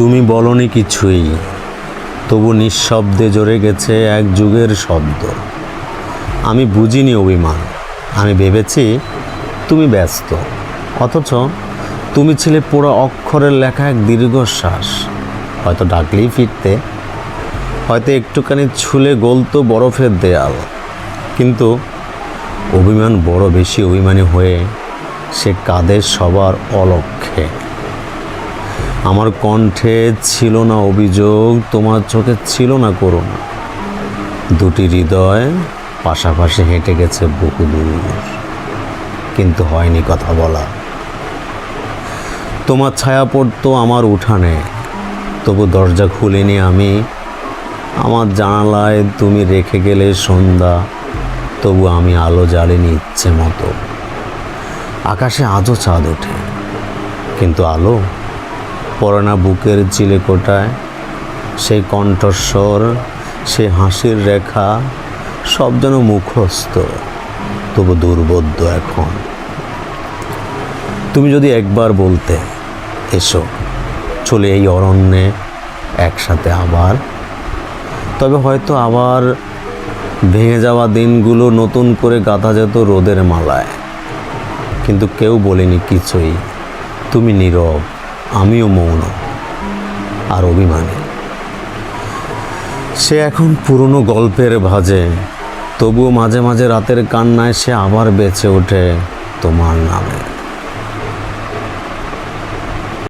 তুমি বলনি কিছুই, তবু নিঃশব্দে জোরে গেছে এক যুগের শব্দ। আমি বুঝিনি অভিমান, আমি ভেবেছি তুমি ব্যস্ত, অথচ তুমি ছিলে পুরো অক্ষরের লেখা এক দীর্ঘশ্বাস। হয়তো ডাকলেই ফিরতে, হয়তো একটুখানি ছুলে গলতো বরফের দেয়াল। কিন্তু অভিমান বড় বেশি অভিমানী হয়ে সে কাদের সবার অলক্ষ্যে আমার কণ্ঠে ছিল না অভিযোগ, তোমার চোখে ছিল না করুণা। দুটি হৃদয় পাশাপাশি হেঁটে গেছে বহু দূর। কিন্তু হয়নি কথা বলা। তোমার ছায়া পড়তো আমার উঠানে। তবু দরজা খুলিনি আমি। আমার জানালায় তুমি রেখে গেলে সন্ধ্যা। তবু আমি আলো জ্বালিনি ইচ্ছে মতো। আকাশে আজও চাঁদ ওঠে। কিন্তু আলো পড়ে না বুকের চিলে কোটায় সেই কণ্ঠস্বর সেই হাসির রেখা, সব যেন মুখস্থ, তবু দুর্বোধ্য এখন। তুমি যদি একবার বলতে, এসো, চলে এই অরণ্যে একসাথে আবার। তবে হয়তো আবার ভেঙে যাওয়া দিনগুলো নতুন করে গাঁথা যেত রোদের মালায়। কিন্তু কেউ বলেনি কিছুই। তুমি নীরব আমিও মৌন আর অভিমানী। সে এখন পুরনো গল্পের ভাজে, তবুও মাঝে মাঝে রাতের কান্নায় সে আবার বেঁচে ওঠে তোমার নামে।